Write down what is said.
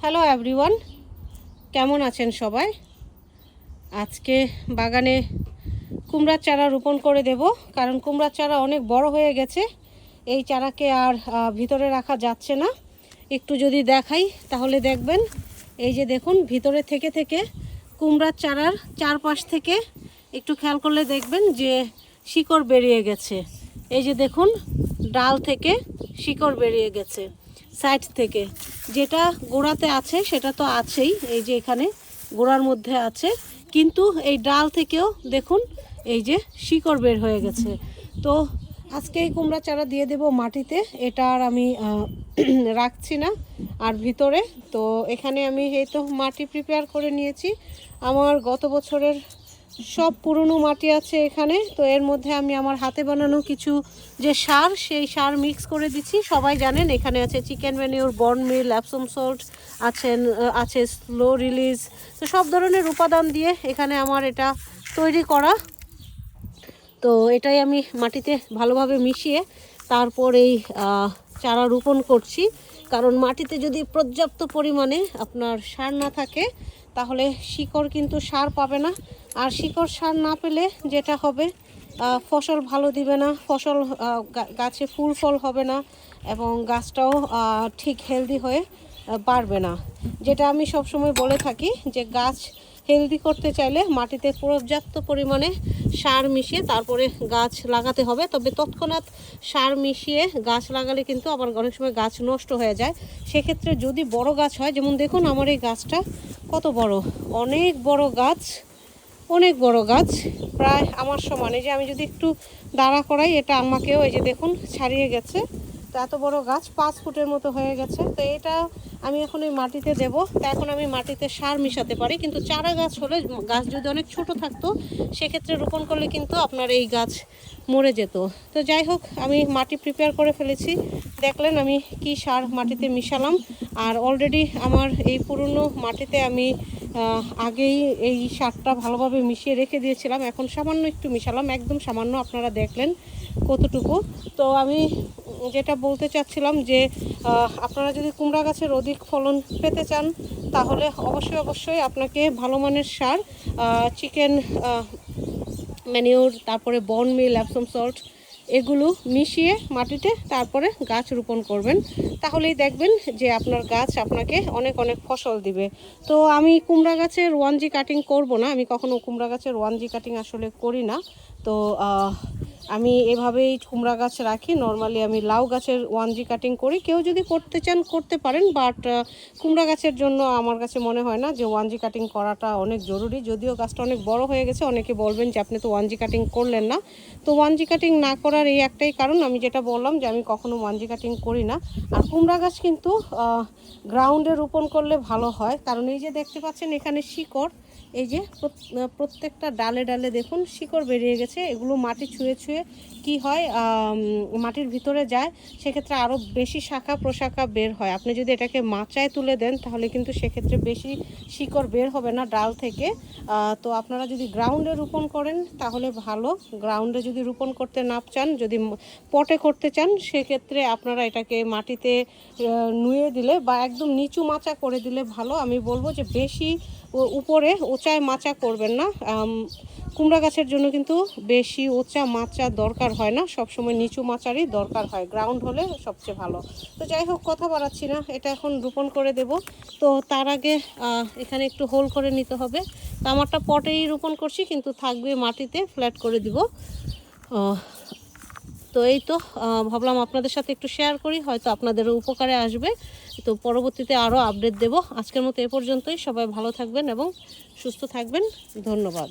Hello everyone কেমন আছেন সবাই? আজকে বাগানে কুমড়ার চারা রোপণ করে দেব, কারণ কুমড়ার চারা অনেক বড় হয়ে গেছে। এই চারাকে আর ভিতরে রাখা যাচ্ছে না। একটু যদি দেখাই, তাহলে দেখবেন, এই যে দেখুন, ভিতরে থেকে থেকে কুমড়ার চারার চারপাশ থেকে একটু খেয়াল করলে দেখবেন যে শিকড় বেরিয়ে গেছে। এই যে দেখুন, ডাল থেকে শিকড় বেরিয়ে গেছে, সাইড থেকে। যেটা গোড়াতে আছে, সেটা তো আছেই, এই যে এখানে গোড়ার মধ্যে আছে। কিন্তু এই ডাল থেকেও দেখুন, এই যে শিকড় বের হয়ে গেছে। তো আজকে এই কুমড়া চারা দিয়ে দেব মাটিতে, এটা আর আমি রাখছি না, আর ভিতরে। তো এখানে আমি এই তো মাটি প্রিপেয়ার করে নিয়েছি। আমার গত বছরের সব পুরনো মাটি আছে এখানে, তো এর মধ্যে আমি আমার হাতে বানানো কিছু যে সার, সেই সার মিক্স করে দিচ্ছি। সবাই জানেন এখানে আছে chicken manure bone meal Epsom salt আছেন আছে স্লো রিলিজ তো সব ধরনের উপাদান দিয়ে এখানে আমার এটা তৈরি করা। তো এটাই আমি মাটিতে ভালোভাবে মিশিয়ে তারপর এই চারা রোপণ করছি। কারণ মাটিতে যদি পর্যাপ্ত পরিমাণে আপনার সার না থাকে, তাহলে শিকড় কিন্তু সার পাবে না। আর শিকড় সার না পেলে যেটা হবে ফসল ভালো দিবে না, ফসল গাছে ফুল ফল হবে না এবং গাছটাও ঠিক হেলদি হয়ে বাড়বে না। যেটা আমি সবসময় বলে থাকি যে গাছ হেলদি করতে চাইলে মাটিতে পর্যাপ্ত পরিমাণে সার মিশিয়ে তারপরে গাছ লাগাতে হবে। তবে তৎক্ষণাৎ সার মিশিয়ে গাছ লাগালে কিন্তু আবার অনেক সময় গাছ নষ্ট হয়ে যায়। সেক্ষেত্রে যদি বড় গাছ হয়, যেমন দেখুন আমার এই গাছটা কত বড়, অনেক বড় গাছ, অনেক বড় গাছ। প্রায় আমার সমান। যে আমি যদি একটু দাঁড়া করাই, এটা আমাকেও এই যে দেখুন ছাড়িয়ে গেছে। তো এত বড় গাছ, পাঁচ ফুটের মতো হয়ে গেছে। তো এটা আমি এখন ওই মাটিতে দেব। তা এখন আমি মাটিতে সার মিশাতে পারি, কিন্তু চারা গাছ হলে গাছ যদি অনেক ছোট থাকতো, সেক্ষেত্রে রোপণ করলে কিন্তু আপনার এই গাছ মরে যেত। তো যাই হোক, আমি মাটি প্রিপেয়ার করে ফেলেছি। দেখলেন আমি কি সার মাটিতে মিশালাম। আর অলরেডি আমার এই পুরনো মাটিতে আমি আগেই এই সারটা ভালোভাবে মিশিয়ে রেখে দিয়েছিলাম। এখন সামান্য একটু মিশালাম, একদম সামান্য আপনারা দেখলেন কতটুকু। তো আমি যেটা বলতে চাচ্ছিলাম যে আপনারা যদি কুমড়া গাছের অধিক ফলন পেতে চান, তাহলে অবশ্যই অবশ্যই আপনাকে ভালো মানের সার চিকেন ম্যানিওর তারপরে বন মিল অ্যাপসম সল্ট এগুলো মিশিয়ে মাটিতে তারপরে গাছ রোপণ করবেন। তাহলেই দেখবেন যে আপনার গাছ আপনাকে অনেক অনেক ফসল দিবে। তো আমি কুমড়া গাছের ওয়ান জি কাটিং করব না, আমি কখনো কুমড়া গাছের ওয়ান জি কাটিং আসলে করি না। তো আমি এভাবেই কুমড়া গাছ রাখি, নর্মালি আমি লাউ গাছের ওয়ান জি কাটিং করি। কেউ যদি করতে চান, করতে পারেন, বাট কুমড়া গাছের জন্য আমার কাছে মনে হয় না যে ওয়ান জি কাটিং করাটা অনেক জরুরি। যদিও গাছটা অনেক বড় হয়ে গেছে, অনেকে বলবেন যে আপনি তো ওয়ান জি কাটিং করলেন না। তো ওয়ান জি কাটিং না করার এই একটাই কারণ। আমি যেটা বললাম যে আমি কখনো ওয়ান জি কাটিং করি না। আর কুমড়া গাছ কিন্তু গ্রাউন্ডে রোপণ করলে ভালো হয়। কারণ এই যে দেখতে পাচ্ছেন এখানে শিকড়, এই যে প্রত্যেকটা ডালে ডালে দেখুন শিকড় বেরিয়ে গেছে। এগুলো মাটি ছুঁয়ে ছুঁয়ে কি হয় মাটির ভিতরে যায়। সেক্ষেত্রে আরও বেশি শাখা প্রশাখা বের হয়। আপনি যদি এটাকে মাচায় তুলে দেন, তাহলে কিন্তু সেক্ষেত্রে বেশি শিকড় বের হবে না ডাল থেকে। তো আপনারা যদি গ্রাউন্ডে রোপণ করেন, তাহলে ভালো। গ্রাউন্ডে যদি রোপণ করতে না চান যদি পটে করতে চান, সেক্ষেত্রে আপনারা এটাকে মাটিতে নুয়ে দিলে বা একদম নিচু মাচা করে দিলে ভালো। আমি বলব যে বেশি উপরে ওচায় মাচা করবেন না। কুমড়া গাছের জন্য কিন্তু বেশি ওচা মাচা দরকার হয় না। সবসময় নিচু মাচারই দরকার হয়। গ্রাউন্ড হলে সবচেয়ে ভালো। তো যাই হোক, কথা বাড়াচ্ছি না। এটা এখন রোপণ করে দেব। তো তার আগে এখানে একটু হোল করে নিতে হবে। তো আমারটা পটেই রোপণ করছি, কিন্তু থাকবে মাটিতে, ফ্ল্যাট করে দিব। তো এই তো ভাবলাম আপনাদের সাথে একটু শেয়ার করি, হয়তো আপনাদেরও উপকারে আসবে। তো পরবর্তীতে আরও আপডেট দেব। আজকের মতো এ পর্যন্তই। সবাই ভালো থাকবেন এবং সুস্থ থাকবেন। ধন্যবাদ।